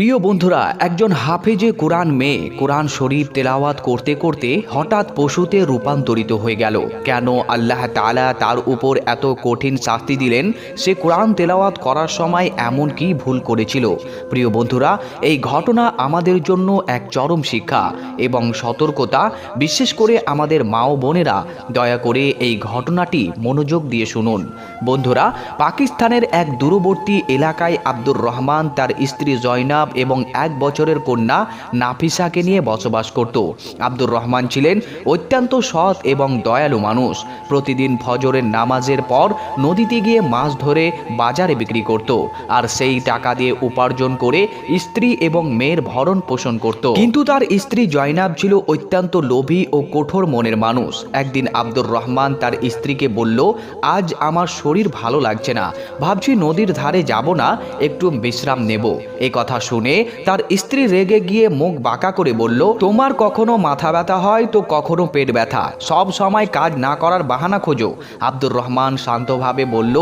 প্রিয় বন্ধুরা, একজন হাফেজে কোরআন মেয়ে কোরআন শরীফ তেলাওয়াত করতে করতে হঠাৎ পশুতে রূপান্তরিত হয়ে গেল। কেন আল্লাহ তালা তার উপর এত কঠিন শাস্তি দিলেন? সে কোরআন তেলাওয়াত করার সময় এমন কি ভুল করেছিল? প্রিয় বন্ধুরা, এই ঘটনা আমাদের জন্য এক চরম শিক্ষা এবং সতর্কতা। বিশেষ করে আমাদের মা ও বোনেরা, দয়া করে এই ঘটনাটি মনোযোগ দিয়ে শুনুন। বন্ধুরা, পাকিস্তানের এক দূরবর্তী এলাকায় আব্দুর রহমান তার স্ত্রী জয়নাব এবং এক বছরের কন্যা নাফিসাকে নিয়ে বসবাস করত। আব্দুর রহমান ছিলেন অত্যন্ত সৎ এবং দয়ালু মানুষ। প্রতিদিন ফজরের নামাজের পর নদীতে গিয়ে মাছ ধরে বাজারে বিক্রি করত আর সেই টাকা দিয়ে উপার্জন করে স্ত্রী এবং মেয়ের ভরণ পোষণ করত। কিন্তু তার স্ত্রী জয়নাব ছিল অত্যন্ত লোভী ও কঠোর মনের মানুষ। একদিন আব্দুর রহমান তার স্ত্রীকে বলল, আজ আমার শরীর ভালো লাগছে না। ভাবছি নদীর ধারে যাব না, একটু বিশ্রাম নেব। এ কথা শুনে তার স্ত্রী রেগে গিয়ে মুখ বাঁকা করে বলল, তোমার কখনো মাথা ব্যথা হয় তো কখনো পেট ব্যথা। সব সময় কাজ না করার বাহানা খোঁজো। আব্দুর রহমান শান্তভাবে বলল,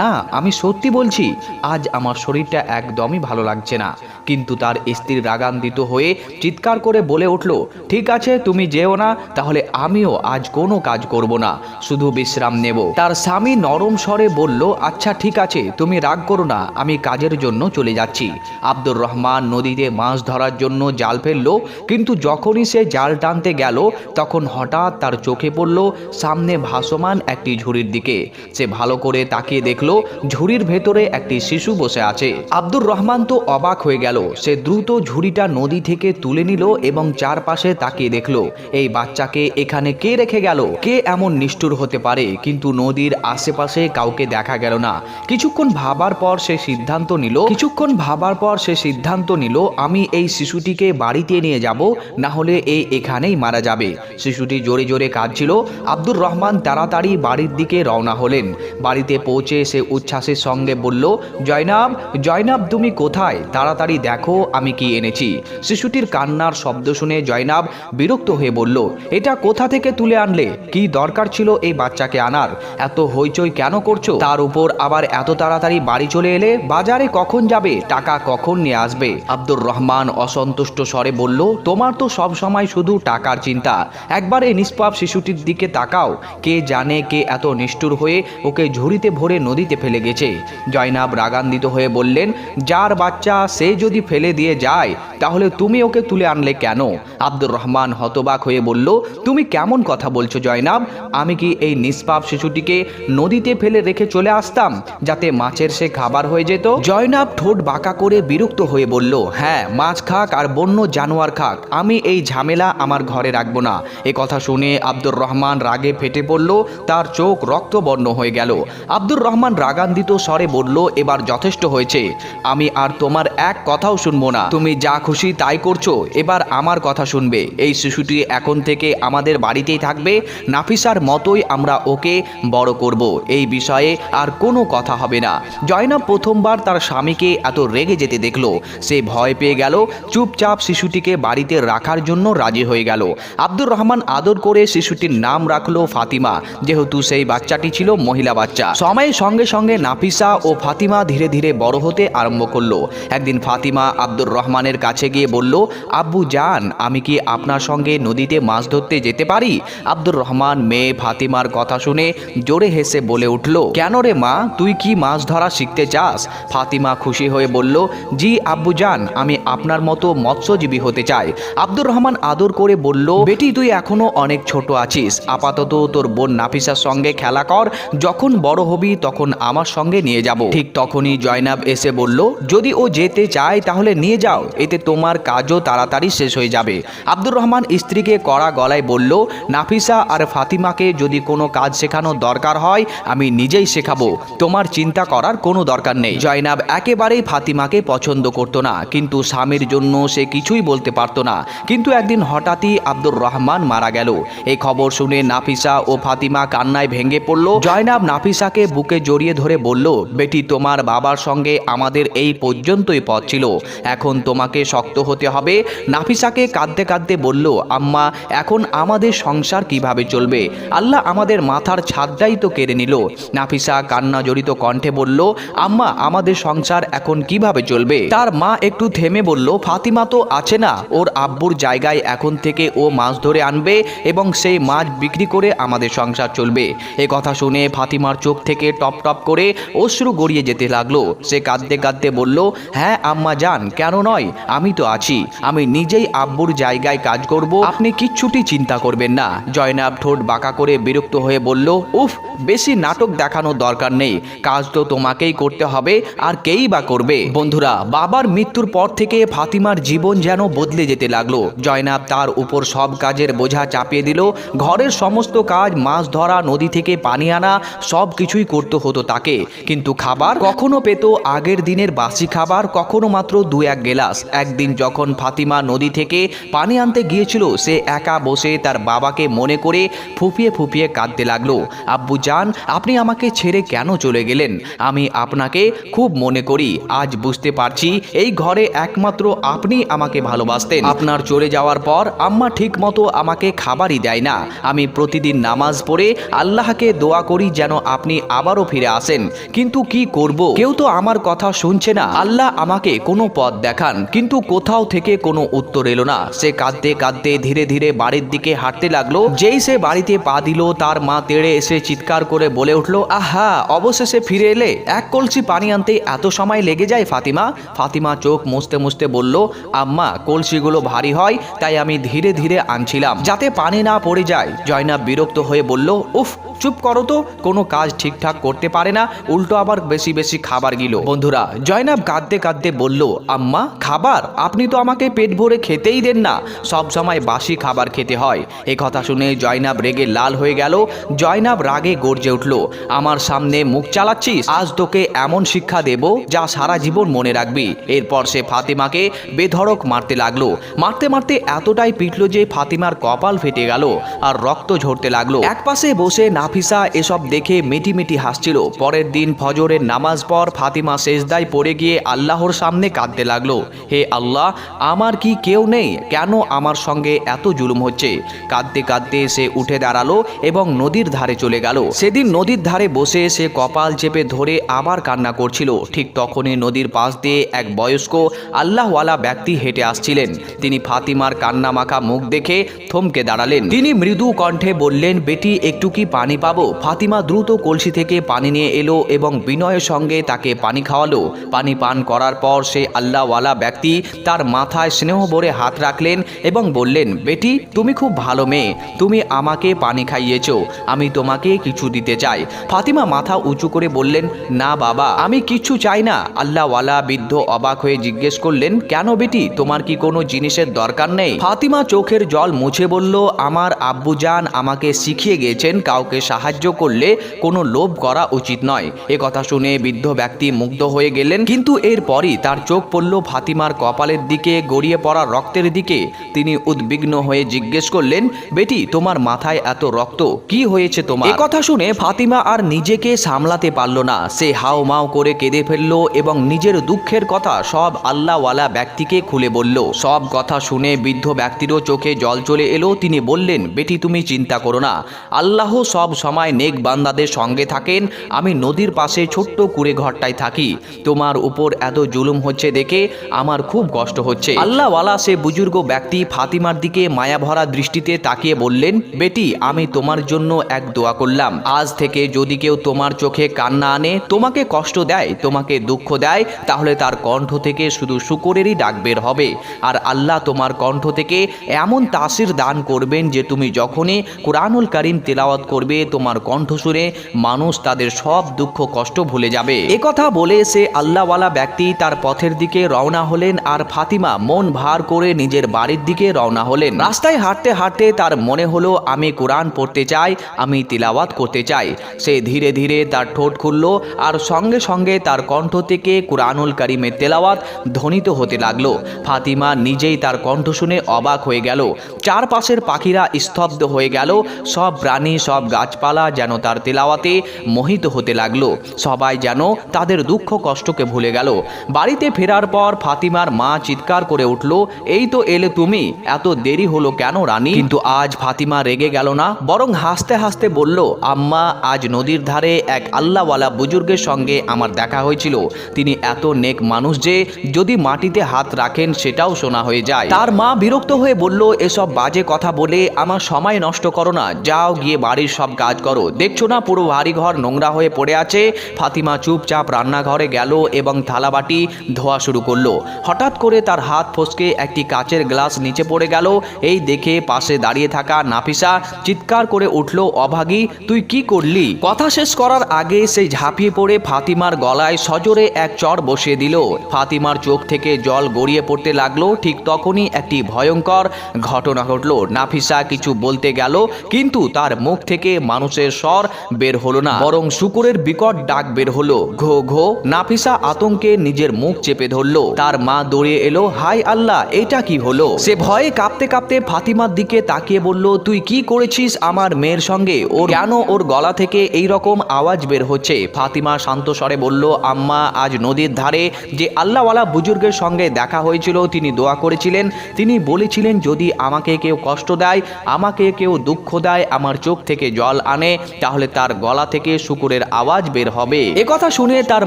না, আমি সত্যি বলছি, আজ আমার শরীরটা একদমই ভালো লাগছে না। কিন্তু তার স্ত্রী রাগান্বিত হয়ে চিৎকার করে বলে উঠল, ঠিক আছে, তুমি যেও না, তাহলে আমিও আজ কোনো কাজ করব না, শুধু বিশ্রাম নেব। তার স্বামী নরম স্বরে বলল আচ্ছা ঠিক আছে, তুমি রাগ করো না, আমি কাজের জন্য চলে যাচ্ছি। আব্দুর রহমান নদীতে মাছ ধরার জন্য জাল ফেলল, কিন্তু যখনই সে জাল টানতে গেল, তখন হঠাৎ তার চোখে পড়ল সামনে ভাসমান একটি ঝুড়ির দিকে। সে ভালো করে তাকিয়ে দেখল, ঝুড়ির ভেতরে একটি শিশু বসে আছে। আব্দুর রহমান তো অবাক হয়ে গেল। সে দ্রুত ঝুড়িটা নদী থেকে তুলে নিল এবং চারপাশে তাকিয়ে দেখল, এই বাচ্চাকে এখানে কে রেখে গেল? কে এমন নিষ্ঠুর হতে পারে? কিন্তু নদীর আশেপাশে কাউকে দেখা গেল না। কিছুক্ষণ ভাবার পর সে সিদ্ধান্ত নিল, কিছুক্ষণ ভাবার পর সে সিদ্ধান্ত নিল, আমি এই শিশুটিকে বাড়িতে নিয়ে যাব না হলে এই এখানেই মারা যাবে। শিশুটি জোরে জোরে কাঁদছিল। আব্দুর রহমান তাড়াতাড়ি বাড়ির দিকে রওনা হলেন। বাড়িতে পৌঁছে সে উচ্ছ্বাসের সঙ্গে বলল, জয়নাব জয়নাব, তুমি কোথায়? তাড়াতাড়ি দেখো, আমি কি এনেছি। শিশুটির কান্নার শব্দ শুনে জয়নাব বিরক্ত হয়ে বলল, এটা কোথা থেকে তুলে আনলে? কি দরকার ছিল এই বাচ্চাকে আনার? এত হইচই কেন করছ? তার উপর আবার এত তাড়াতাড়ি বাড়ি চলে এলে, বাজারে কখন যাবে? টাকা কখন নিয়ে আসবে? আব্দুর রহমান অসন্তুষ্ট স্বরে বলল, তোমার তো সব সময় শুধু টাকার চিন্তা। একবার এই নিষ্পাপ শিশুটির দিকে তাকাও। কে জানে কে এত নিষ্ঠুর হয়ে ওকে ঝুড়িতে ভরে নদীতে ফেলে গেছে। জয়নাব রাগান্বিত হয়ে বললেন, যার বাচ্চা সে যদি ফেলে দিয়ে যায়, তাহলে তুমি ওকে তুলে আনলে কেন? আব্দুর রহমান হতবাক হয়ে বলল, তুমি কেমন কথা বলছো জয়নাব? আমি কি এই নিষ্পাপ শিশুটিকে নদীতে ফেলে রেখে চলে আসতাম, যাতে মাছের সে খাবার হয়ে যেত? জয়নাব ঠোঁট বাঁকা করে বিরক্ত হয়ে বলল হ্যাঁ মাছ খাক আর বন্য জানোয়ার খাক, আমি এই ঝামেলা আমার ঘরে রাখব না। এ কথা শুনে আব্দুর রহমান রাগে ফেটে পড়ল, তার চোখ রক্তবর্ণ হয়ে গেল। আব্দুর রহমান রাগান্বিত স্বরে বলল, এবার যথেষ্ট হয়েছে, আমি আর তোমার এক কথাও শুনব না। তুমি যা খুশি তাই করছ, এবার আমার কথা শুনবে। এই শিশুটি এখন থেকে আমাদের বাড়িতেই থাকবে, নাফিসার মতোই আমরা ওকে বড় করব। এই বিষয়ে আর কোনো কথা হবে না। জয়নাব প্রথমবার তার স্বামীকে এত রেগে যেতে দেখল। সে ভয় পেয়ে গেল, চুপচাপ শিশুটিকে বাড়িতে রাখার জন্য রাজি হয়ে গেল। আব্দুর রহমান আদর করে শিশুটির নাম রাখল ফাতিমা। যেহেতু সেই বাচ্চাটি ছিল মহিলা বাচ্চা। সময়ের সঙ্গে সঙ্গে নাফিসা ও ফাতিমা ধীরে ধীরে বড় হতে আরম্ভ করল। একদিন ফাতিমা আব্দুর রহমানের কাছে গিয়ে বলল, আব্বু যান, আমি কি আপনার সঙ্গে নদীতে মাছ ধরতে যেতে পারি? আব্দুর রহমান মেয়ে ফাতিমার কথা শুনে জোরে হেসে বলে উঠল, কেন রে মা? তুই কি মাছ ধরা শিখতে চাস? ফাতিমা খুশি হয়ে বলল, জি আব্বু যান আমি আপনার মতো মৎস্যজীবী হতে চাই। আব্দুর রহমান আদর করে বলল, বেটি, তুই এখনও অনেক ছোট আছিস। আপাতত তোর বোন নাফিসার সঙ্গে খেলা কর। যখন বড় হবি, তখন আমার সঙ্গে নিয়ে যাব। ঠিক তখনই জয়নাব এসে বলল, যদি ও যেতে চায়, তাহলে নিয়ে যাও। এতে তোমার কাজও তাড়াতাড়ি শেষ হয়ে যাবে। আব্দুর রহমান স্ত্রীকে কড়া গলায় বলল, নাফিসা আর ফাতিমাকে যদি কোনো কাজ শেখানোর দরকার হয়, আমি নিজেই শেখাবো। তোমার চিন্তা করার কোনো দরকার নেই। জয়নাব একেবারেই ফাতিমাকে পছন্দ করতো না, কিন্তু স্বামীর জন্য সে কিছুই বলতে পারতো না। কিন্তু একদিন হঠাৎই আব্দুর রহমান মারা গেল। এই খবর শুনে নাফিসা ও ফাতিমা কান্নায় ভেঙে পড়ল। জয়নাব নাফিসাকে বুকে জড়িয়ে ধরে বলল, বেটি, তোমার বাবার সঙ্গে আমাদের এই পর্যন্তই পথ ছিল। এখন তোমাকে শক্ত হতে হবে। নাফিসাকে কাঁদতে কাঁদতে বলল, আম্মা, এখন আমাদের সংসার কীভাবে চলবে? আল্লাহ আমাদের মাথার ছাদটাই তো কেড়ে নিল। নাফিসা কান্না জড়িত কণ্ঠে বলল, আম্মা, আমাদের সংসার এখন কীভাবে চলবে? তার মা একটু থেমে বলল, ফাতিমা তো আছে না, ওর আব্বুর জায়গায় এখন থেকে ও মাছ ধরে আনবে এবং সেই মাছ বিক্রি করে আমাদের সংসার চলবে। এ কথা শুনে ফাতিমার চোখ থেকে টপ টপ করে অশ্রু গড়িয়ে যেতে লাগল। সে কাঁদতে কাঁদতে বলল হ্যাঁ আম্মা যান, কেন নয়? আমি তো আছি। আমি নিজেই আব্বুর জায়গায় কাজ করব। আপনি কিচ্ছুটি চিন্তা করবেন না। জয়নাব ঠোঁট বাঁকা করে বিরক্ত হয়ে বলল, উফ, বেশি নাটক দেখানোর দরকার নেই। কাজ তো তোমাকেই করতে হবে, আর কেই বা করবে? বন্ধুরা, বাবার মৃত্যুর পর থেকে ফাতিমার জীবন যেন বদলে যেতে লাগল। জয়নাব তার উপর সব কাজের বোঝা চাপিয়ে দিল। ঘরের সমস্ত কাজ, মাছ ধরা, নদী থেকে পানি আনা, সব কিছুই করতে হতো তাকে। কিন্তু খাবার কখনো পেত আগের দিনের বাসি খাবার, কখনো মাত্র দু এক গেলাস। একদিন যখন ফাতিমা নদী থেকে পানি আনতে গিয়েছিল, সে একা বসে তার বাবাকে মনে করে ফুপিয়ে ফুপিয়ে কাঁদতে লাগল। আব্বু জান, আপনি আমাকে ছেড়ে কেন চলে গেলেন? আমি আপনাকে খুব মনে করি। আজ বুঝতে পারছি এই ঘরে একমাত্র আপনি আমাকে ভালোবাসতেন। আপনার চলে যাওয়ার পর আম্মা ঠিক মতো আমাকে খাবারই দেয় না। আমি প্রতিদিন নামাজ পড়ে আল্লাহকে দোয়া করি যেন আপনি আবারও ফিরে আসেন। কিন্তু কি করব? কেউ তো আমার কথা শুনছে না। আল্লাহ আমাকে কোনো পথ দেখান, কিন্তু কোথাও থেকে কোনো উত্তর এলো না। সে কাঁদতে কাঁদতে ধীরে ধীরে বাড়ির দিকে হাঁটতে লাগল। যেই সে বাড়িতে পা দিল, তার মা তেড়ে এসে চিৎকার করে বলে উঠল, আহা, অবশেষে ফিরে এলে? এক কলসি পানি আনতে এত সময় লেগে যায় ফাতিমা। ফাতিমা চোখ মুছতে মুছতে বলল, আম্মা, কলসিগুলো ভারী হয়, তাই আমি ধীরে ধীরে আনছিলাম। যাতে পানি না পড়ে যায়। জয়নাব বিরক্ত হয়ে বলল, উফ, চুপ করো তো, কোনো কাজ ঠিকঠাক করতে পারে না, উল্টো আবার বেশি বেশি খাবার গিলো। বন্ধুরা, জয়নাব কাঁদতে কাঁদতে বলল, আম্মা, খাবার? আপনি তো আমাকে পেট ভরে খেতেই দেন না। সব সময় বাসি খাবার খেতে হয়। এ কথা শুনে জয়নাব রেগে লাল হয়ে গেল। জয়নাব রাগে গর্জে উঠল, আমার সামনে মুখ চালাচ্ছিস? আজ তোকে এমন শিক্ষা দেব যা সারা জীবন মনে রাখবি। এরপর সে ফাতিমাকে বেধড়ক মারতে লাগল। মারতে মারতে এতটাই পিটল যে ফাতিমার কপাল ফেটে গেল আর রক্ত ঝরতে লাগল। একপাশে বসে নাফিসা এসব দেখে মিটি মিটি হাসছিল। পরের দিন ফজরের নামাজ পর ফাতিমা শেষদায় পড়ে গিয়ে আল্লাহর সামনে কাঁদতে লাগল। হে আল্লাহ, আমার কি কেউ নেই? কেন আমার সঙ্গে এত জুলুম হচ্ছে? কাঁদতে কাঁদতে সে উঠে দাঁড়াল এবং নদীর ধারে চলে গেল। সেদিন নদীর ধারে বসে সে কপাল চেপে ধরে আবার কান্না করছিল। ঠিক তখনই নদীর পাশ দিয়ে এক বয়স্ক আল্লাহওয়ালা ব্যক্তি হেঁটে আসছিলেন। তিনি ফাতিমার কান্না মাখা মুখ দেখে থমকে দাঁড়ালেন। তিনি মৃদু কণ্ঠে বললেন, বেটি, একটু কি পানি পাবো? ফাতিমা দ্রুত কলসি থেকে পানি নিয়ে এলো এবং বিনয়ের সঙ্গে তাকে পানি খাওয়ালো। পানি পান করার পর সে আল্লাহওয়ালা ব্যক্তি তার মাথায় স্নেহ ভরে হাত রাখলেন এবং বললেন, বেটি, তুমি খুব ভালো মেয়ে। তুমি আমাকে পানি খাইয়েছ। আমি তোমাকে কিছু দিতে চাই। ফাতিমা মাথা উঁচু করে বললেন, না বাবা, আমি কিচ্ছু চাই না। আল্লাহওয়ালা বৃদ্ধ অবাক হয়ে জিজ্ঞেস করলেন, কেন বেটি? তোমার কি কোনো জিনিসের দরকার নেই? ফাতিমা চোখের জল মুছে বলল, আমার আব্বুজান আমাকে শিখিয়ে গিয়েছেন কাউকে সাহায্য করলে কোনো লোভ করা উচিত নয়। এ কথা শুনে বৃদ্ধ ব্যক্তি মুগ্ধ হয়ে গেলেন, কিন্তু এরপরই তার চোখ পড়ল ফাতিমার কপালের দিকে, গড়িয়ে পড়া রক্তের দিকে। তিনি উদ্বিগ্ন হয়ে জিজ্ঞেস করলেন, বেটি, তোমার মাথায় এত রক্ত? কি হয়েছে তোমার? এ কথা শুনে ফাতিমা আর নিজেকে সামলাতে পারল না। সে হাও মাও করে কেঁদে ফেলল এবং নিজের দুঃখের কথা সব আল্লাহওয়ালা ব্যক্তিকে খুলে বলল। সব কথা শুনে বৃদ্ধ ব্যক্তিরও চোখে জল চলে এলো। তিনি বললেন, বেটি, তুমি চিন্তা করো না। আল্লাহ সব সময় নেক বান্দাদের সঙ্গে থাকেন। আমি নদীর পাশে ছোট্ট কুড়ে ঘরটায় থাকি। তোমার উপর এত জুলুম হচ্ছে দেখে আমার খুব কষ্ট হচ্ছে। আল্লাহওয়ালা সে বুজুর্গ ব্যক্তি ফাতিমার দিকে মায়া ভরা দৃষ্টিতে তাকিয়ে বললেন, বেটি, আমি তোমার জন্য এক দোয়া করলাম। আজ থেকে যদি কেউ তোমার চোখে কান্না আনে, তোমাকে কষ্ট দেয়, তোমাকে দুঃখ দেয়, তাহলে তার কণ্ঠ থেকে শুধু শুকরেরই ডাক বের হবে। আর আল্লাহ তোমার কণ্ঠ থেকে এমন তাসির দান করবেন যে তুমি যখনই কোরআনুল করিম তেলাওয়াত করবে, তোমার কণ্ঠ শুনে মানুষ তাদের সব দুঃখ কষ্ট ভুলে যাবে। কথা বলে সে আল্লাহওয়ালা ব্যক্তি তার পথের দিকে রওনা হলেন আর ফাতিমা মন ভার করে নিজের বাড়ির দিকে রওনা হলেন। রাস্তায় হাঁটতে হাঁটতে তার মনে হলো, আমি কোরআন পড়তে চাই, আমি তিলাওয়াত করতে চাই। সে ধীরে ধীরে তার ঠোঁট খুলল আর সঙ্গে সঙ্গে তার কণ্ঠ থেকে কোরআনুল করিমের তেলাওয়াত ধ্বনিত হতে লাগল। ফাতিমা নিজেই তার কণ্ঠ শুনে অবাক হয়ে গেল। চারপাশের পাখিরা স্তব্ধ হয়ে গেল। সব প্রাণী, সব গাছপালা যেন তার তেলাওয়াতে মোহিত হতে লাগল। সবাই যেন তাদের দুঃখ কষ্টকে ভুলে গেল। বাড়িতে ফেরার পর ফাতিমার মা চিৎকার করে উঠল, এই তো এলে তুমি, এত দেরি হলো কেন রানী? কিন্তু আজ ফাতিমা রেগে গেল না, বরং হাসতে হাসতে বলল, আম্মা, আজ নদীর ধারে এক আল্লাহওয়ালা বুজুর্গের সঙ্গে আমার দেখা হয়েছিল। তিনি এত নেক মানুষ যে যদি মাটিতে হাত রাখেন সেটাও শোনা হয়ে যায়। তার মা বিরক্ত হয়ে বলল, এসব বাজে কথা বলে আমার সময় নষ্ট করো না, যাও গিয়ে বাড়ির সব কাজ করো। দেখছ না পুরো বাড়ি ঘর নোংরা হয়ে পড়ে আছে? ফাতিমা চুপচাপ রান্নাঘরে গেল এবং থালাবাটি ধোয়া শুরু করল। হঠাৎ করে তার হাত ফসকে একটি কাচের গ্লাস নিচে পড়ে গেল। এই দেখে পাশে দাঁড়িয়ে থাকা নাফিসা চিৎকার করে উঠল, অভাগী, তুই কি করলি? কথা শেষ করার আগে সেই ঝাঁপিয়ে পড়ে ফাতিমার গলায় সজোরে এক চর বসিয়ে দিল। ফাতিমার চোখ থেকে জল গড়িয়ে পড়তে লাগল, ঠিক তখনই একটি ভয়ঙ্কর ঘটনা ঘটলো। নাফিসা কিছু বলতে গেল, কিন্তু তার মুখ থেকে মানুষের স্বর বের হলো না। বরং শুকুরের বিকট ডাক বের হলো। ঘো ঘো, নাফিসা আতঙ্কে নিজের মুখ চেপে ধরলো। তার মা দৌড়ে এলো, হাই আল্লাহ, এটা কি হলো? সে ভয়ে কাঁপতে কাঁপতে ফাতিমার দিকে তাকিয়ে বলল, তুই কি করেছিস আমার মেয়ের সঙ্গে? ওর কেন ওর গলা থেকে এই রকম আওয়াজ বের হচ্ছে? ফাতিমা শান্ত স্বরে বলল, আম্মা, আজ নদীর ধারে যে আল্লাহওয়ালা বুজুর্গের সঙ্গে দেখা হয়েছিল, তিনি দোয়া করেছিলেন। তিনি বলেছিলেন, যদি আমাকে কেউ কষ্ট দেয়, আমাকে কেউ দুঃখ দেয়, আমার চোখ থেকে জল আনে, তাহলে তার গলা থেকে শুকুরের আওয়াজ বের হবে। কথা শুনে তার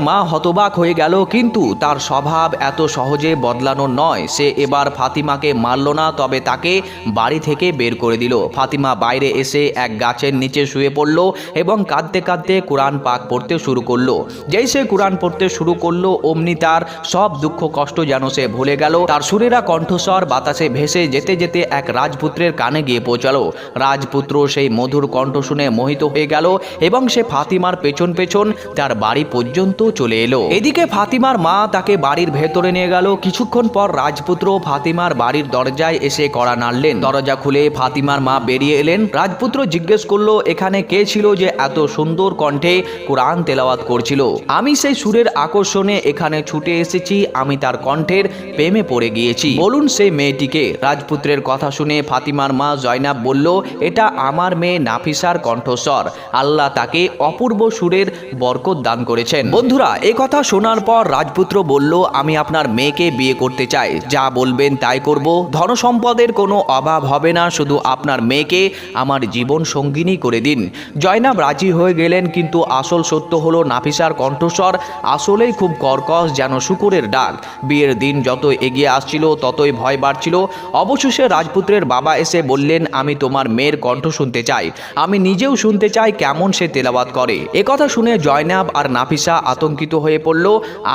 মা হতবাক হয়ে গেল, কিন্তু তার স্বভাব এত সহজে বদলানো নয়। সে এবার ফাতিমাকে মারল না, তবে তাকে বাড়ি থেকে বের করে দিল। ফাতিমা বাইরে এসে এক গাছের নিচে শুয়ে পড়ল এবং কাঁদতে কাঁদতে কোরআন পাক পড়তে শুরু করল। যেই সে কোরআন পড়তে শুরু করল, অমনি তার সব দুঃখ কষ্ট যেন সে ভুলে গেল। তার সুরেরা কণ্ঠস্বর বাতাসে ভেসে যেতে যেতে এক রাজপুত্রের কানে গিয়ে পৌঁছালো। রাজপুত্র সেই মধুর কণ্ঠ শুনে মোহিত হয়ে গেল এবং সে ফাতিমার পেছন পেছন তার বাড়ি পর্যন্ত চলে এলো। এদিকে ফাতিমার মা তাকে বাড়ির ভেতরে নিয়ে গেল। কিছুক্ষণ পর রাজপুত্র ফাতিমার বাড়ির দরজায় এসে কড়া নাড়লেন। দরজা খুলে ফাতিমার মা বেরিয়ে এলেন। রাজপুত্র জিজ্ঞেস করল, এখানে কে ছিল যে এত সুন্দর কণ্ঠে কোরআন তেলাওয়াত করছিল? আমি সেই সুরের আকর্ষণে এখানে ছুটে এসেছি, আমি তার কণ্ঠের প্রেমে পড়ে গিয়েছি। বলুন সেই মেয়েটিকে। রাজপুত্রের কথা শুনে ফাতিমার মা জয়নাব বলল, এটা আমার মেয়ে নাফিসার কণ্ঠস্বর। আল্লাহ তাকে অপূর্ব সুরের বরকত দান করেছেন। বন্ধুরা, এ কথা শোনার পর রাজপুত্র বলল, আমি আপনার মেয়েকে বিয়ে করতে চাই। যা বলবেন তাই করব। ধনসম্পদের কোনো অভাব হবে না, শুধু আপনার মেয়েকে আমার জীবন সঙ্গিনী করে দিন। জয়নাব রাজি হয়ে গেলেন, কিন্তু আসল সত্য হলো, নাফিসার কণ্ঠস্বর আসলেই খুব কর্কশ, যেন শুকুরের ডাক। বিয়ের দিন যত এগিয়ে আসছিল, ততই ভয় বাড়ছিল। অবশেষে রাজপুত্রের বাবা এসে বললেন, আমি তোমার মেয়ের কণ্ঠ শুনতে চাই। আমি নিজেও শুনতে চাই কেমন সে তেলাবাত করে। একথা শুনে জয়নাব আর নাফিসা আতঙ্কিত হয়ে পড়ল।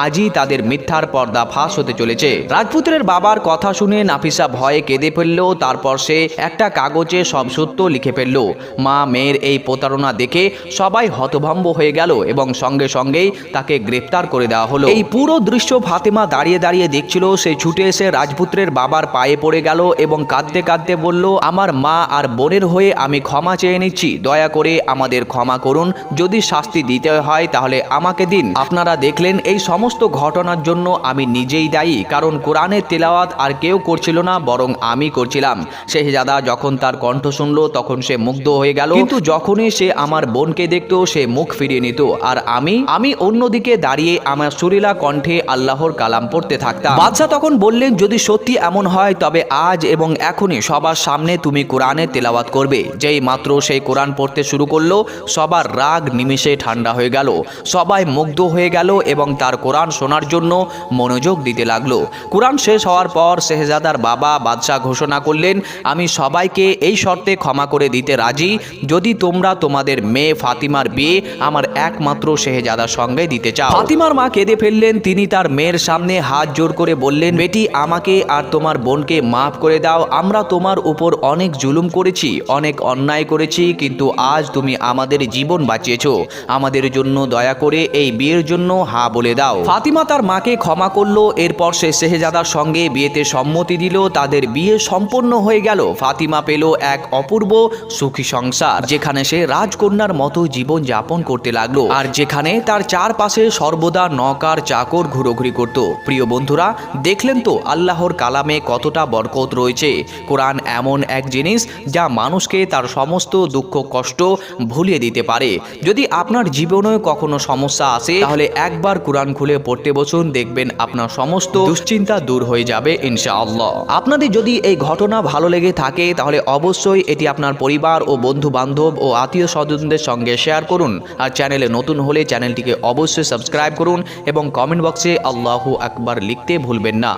আজই তাদের মিথ্যার পর্দা ফাঁস হতে চলেছে। রাজপুত্রের বাবার কথা শুনে নাফিসা ভয়ে কেঁদে ফেলল। তারপর সে একটা কাগজে সব সত্য লিখে ফেলল। মা মেয়ের এই প্রতারণা দেখে সবাই হতভম্ব হয়ে গেল এবং সঙ্গে সঙ্গেই তাকে গ্রেপ্তার করে দেওয়া হলো। এই পুরো দৃশ্য ফাতেমা দাঁড়িয়ে দাঁড়িয়ে দেখছিল সে ছুটে এসে রাজপুত্রের বাবার পায়ে পড়ে গেল এবং কাঁদতে কাঁদতে বলল আমার মা আর বোনের হয়ে আমি ক্ষমা চেয়ে নিচ্ছি দয়া করে আমাদের ক্ষমা করুন। যদি শাস্তি দিতে হয় তাহলে আমাকে দিন। আপনারা দেখলেন এই সমস্ত ঘটনার জন্য আমি নিজেই দায়ী কারণ কোরআনের তেলাওয়াত আর কেউ করছিল না বরং আমি করছিলাম। শেহজাদা যখন তার কণ্ঠ শুনল তখন সে মুগ্ধ হয়ে গেল। কিন্তু যখনই সে আমার বোনকে দেখত সে মুখ ফিরিয়ে নিত। আর আমি আমি অন্যদিকে দাঁড়িয়ে আমার সুরিলা কণ্ঠে আল্লাহর কালাম পড়তে থাকতাম। বাদশাহ তখন বললেন যদি সত্যি এমন হয় তবে আজ এবং এখনই সবার সামনে তুমি কোরআনের তেলাওয়াত করবে। যেই মাত্র সেই কোরআন পড়তে শুরু করল সবার রাগ নিমিষে ঠান্ডা হয়ে গেল। সবাই মুগ্ধ হয়ে গেল এবং তার কোরআন শোনার জন্য মনোযোগ দিতে লাগল। কোরআন শেষ হওয়ার পর শেহজাদার বাবা বাদশাহ ঘোষণা করলেন আমি সবাইকে এই শর্তে ক্ষমা করে দিতে রাজি। যদি তোমরা তোমাদের মেয়ে ফাতিমার বিয়ে আমার একমাত্র শেহজাদার সঙ্গে দিতে চাও। ফাতিমার মা কেঁদে ফেললেন তিনি তার মেয়ের সামনে হাত জোর করে বললেন, বেটি, আমাকে আর তোমার বোনকে মাফ করে দাও। আমরা তোমার উপর অনেক জুলুম করেছি, অনেক অন্যায় করেছি, কিন্তু আজ তুমি আমাদের জীবন বাঁচিয়েছো। আমাদের জন্য দয়া করে এই বিয়ের জন্য হা বলে দাও। ফাতিমা তার মাকে ক্ষমা করল, এরপর সে শেহজাদার সঙ্গে বিয়েতে সম্মতি দিল। তাদের বিয়ে সম্পন্ন হয়ে গেল। ফাতিমা পেল এক অপূর্ব সুখী সংসার, যেখানে সে রাজকন্যার মতো জীবন যাপন করতে লাগল। আর যেখানে তার চারপাশে সর্বদা নকার চাকর ঘুরোঘুরি করত। প্রিয় বন্ধুরা, দেখলেন তো আল্লাহর কালামে কতটা বরকত রয়েছে। কোরআন এমন এক জিনিস যা মানুষকে তার সমস্ত দুঃখ, কষ্ট ভুলিয়ে দিতে পারে। যদি আপনার জীবনে কখনো সমস্যা আসে, তাহলে একবার কোরআন খুলে পড়তে বসুন, দেখবেন আপনার সমস্ত দুশ্চিন্তা দূর হয়ে যাবে, ইনশাআল্লাহ। আপনাদের যদি এই ঘটনা ভালো লেগে থাকে, তাহলে অবশ্যই এটি আপনার পরিবার ও বন্ধু বান্ধব ও আত্মীয় স্বজনদের সঙ্গে শেয়ার করুন। আর চ্যানেলে নতুন হলে চ্যানেলটিকে অবশ্যই সাবস্ক্রাইব করুন এবং কমেন্ট বক্সে আল্লাহু আকবার লিখতে ভুলবেন না।